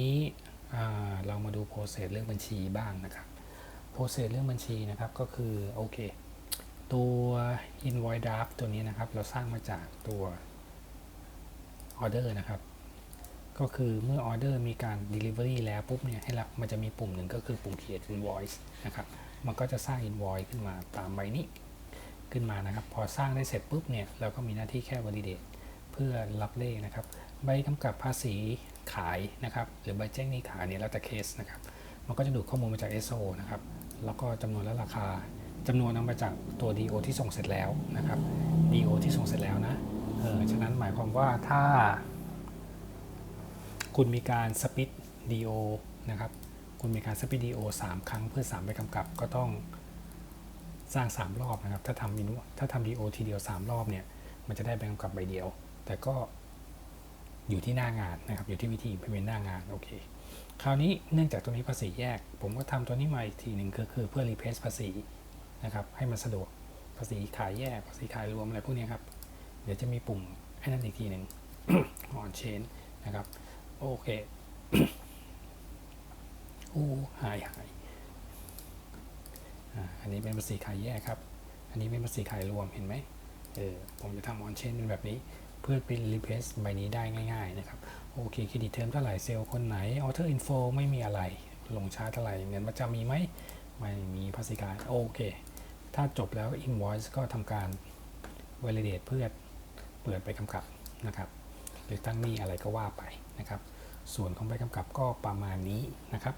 นี้เรามาดูโปรเซสเรื่องบัญชีบ้างนะครับโปรเซสเรื่องบัญชีนะครับก็คือโอเคตัว invoice draft ตัวนี้นะครับ เราสร้างมาจากตัว order นะครับ ก็คือเมื่อ order มีการ delivery แล้วปุ๊บเนี่ยให้เรามันจะมีปุ่มหนึ่งก็คือปุ่ม create invoice นะครับ มันก็จะสร้าง invoice ขึ้นมาตามใบนี้ขึ้นมานะครับ พอสร้างได้เสร็จปุ๊บเนี่ยเราก็มีหน้าที่แค่ validate พื่อรับเลขนะครับ ใบกำกับภาษีขายนะครับ หรือใบแจ้งหนี้ขายเนี่ยแล้วแต่เคสนะครับ มันก็จะดูดข้อมูลมาจาก SO นะครับ แล้วก็จำนวนและราคาจำนวนเอามาจากตัว DO ที่ส่งเสร็จแล้วนะครับ DO ที่ส่งเสร็จแล้วนะ เออ ฉะนั้นหมายความว่าถ้า คุณมีการสปิด DO นะครับ คุณมีการสปิด DO 3 ครั้งเพื่อ 3 ใบกำกับก็ต้องสร้าง 3 รอบนะครับ ถ้าทำถ้าทำ DO ทีเดียว 3 รอบเนี่ย มันจะได้ใบกำกับใบเดียว แต่ก็อยู่ที่หน้างานนะครับ อยู่ที่วิธี implement หน้างานโอเค คราวนี้เนื่องจากตัวนี้ภาษีแยก ผมก็ทำตัวนี้มาอีกทีหนึ่งก็คือเพื่อ replace ภาษีนะครับ ให้มันสะดวกภาษีขายแยกภาษีขายรวมอะไรพวกนี้ครับ เดี๋ยวจะมีปุ่มให้นั่นอีกทีหนึ่ง on chain นะครับ โอเคอู้หายหายอ่าอันนี้เป็นภาษีขายแยกครับ อันนี้เป็นภาษีขายรวมเห็นไหมเออผมจะทำ on chain เป็นแบบนี้ เพื่อเป็น replace ใบนี้ได้ง่าย ๆ นะครับ โอเคเครดิตเทอมเท่าไหร่เซลล์คนไหน author info ไม่มีอะไร ลงช้าเท่าไหร่เงินประจำมีไหมไม่มีภาษีขายโอเค ถ้าจบแล้ว invoice ก็ทำการ validate เพื่อเปิดไปกำกับนะครับ หรือตั้งหนี้อะไรก็ว่าไปนะครับ ส่วนของใบกำกับก็ประมาณนี้นะครับ